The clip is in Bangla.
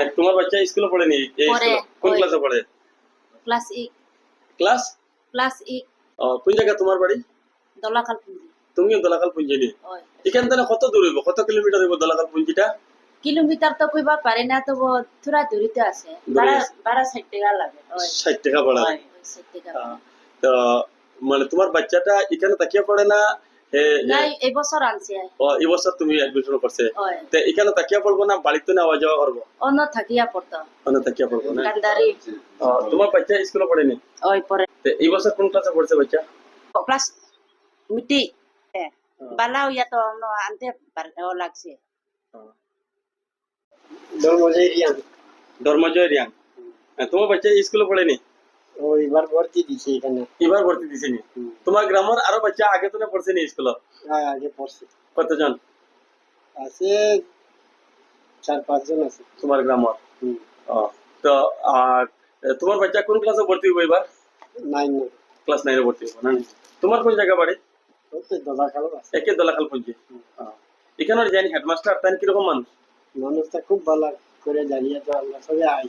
মানে তোমার বাচ্চা স্কুলে পড়ে, স্কুলে? কোন ক্লাসে পড়ে? Class eight class class eight ও, কোন জায়গা তোমার বাড়ি? দলাকাল পুঞ্জি তুমিও দলাকাল পুঞ্জি নি এখান থেকে কত দূর হইব? কত কিলোমিটার হইব দলাকাল পুঞ্জিটা কিলোমিটার তো কইবা পারে না তো থোড়া দূরিতে আছে। দূরে বারা আছে। বারা ষাট টাকা লাগে ওই। ষাট টাকা পড়া ওই ষাট টাকা তো মানে তোমার বাচ্চাটা এখানে তাকিয়ে পড়ে না? এ, এ, নাই এই আনছে ও, এই তুমি অ্যাডমিশন করছে। তো এখানে তাকিয়ে পড়ব না বাড়িতে না যাওয়া করব? অন্য থাকিয়া পড়তো ওখানে তাকিয়ে পড়ব না? কান্দারি তোমার বাচ্চা স্কুলে পড়েনি? ওই পরে তো এই বছর কোন ক্লাসে পড়ছে বাচ্চা? ক্লাস মিটি। বালাও ইয়া তো আনতে ও লাগছে। ধর্মজয় রিয়াং। হ্যাঁ, তোমার বাচ্চা স্কুলে পড়েনি? ও এবার ভর্তি দিছে এখানে। এবার ভর্তি দিছেনি তোমার গ্রামের আরও বাচ্চা আগে তো না পড়ছে নি স্কুলে হ্যাঁ, আগে পড়ছে। কতজন? আছে চার পাঁচজন আছে। তোমার গ্রামের তো আর তোমার বাচ্চা কোন ক্লাসে ভর্তি হইব এবার? নাইন ক্লাস নাইনে ভর্তি হইব না তোমার কোন জায়গা বাড়ি? ওতে দলা কালো আছে একে দলাখাল পঞ্চি এখানে জানি হেডমাস্টার তাই কীরকম মানুষ? মানুষটা খুব ভালো করে জানিয়ে তো আমরা সবাই আই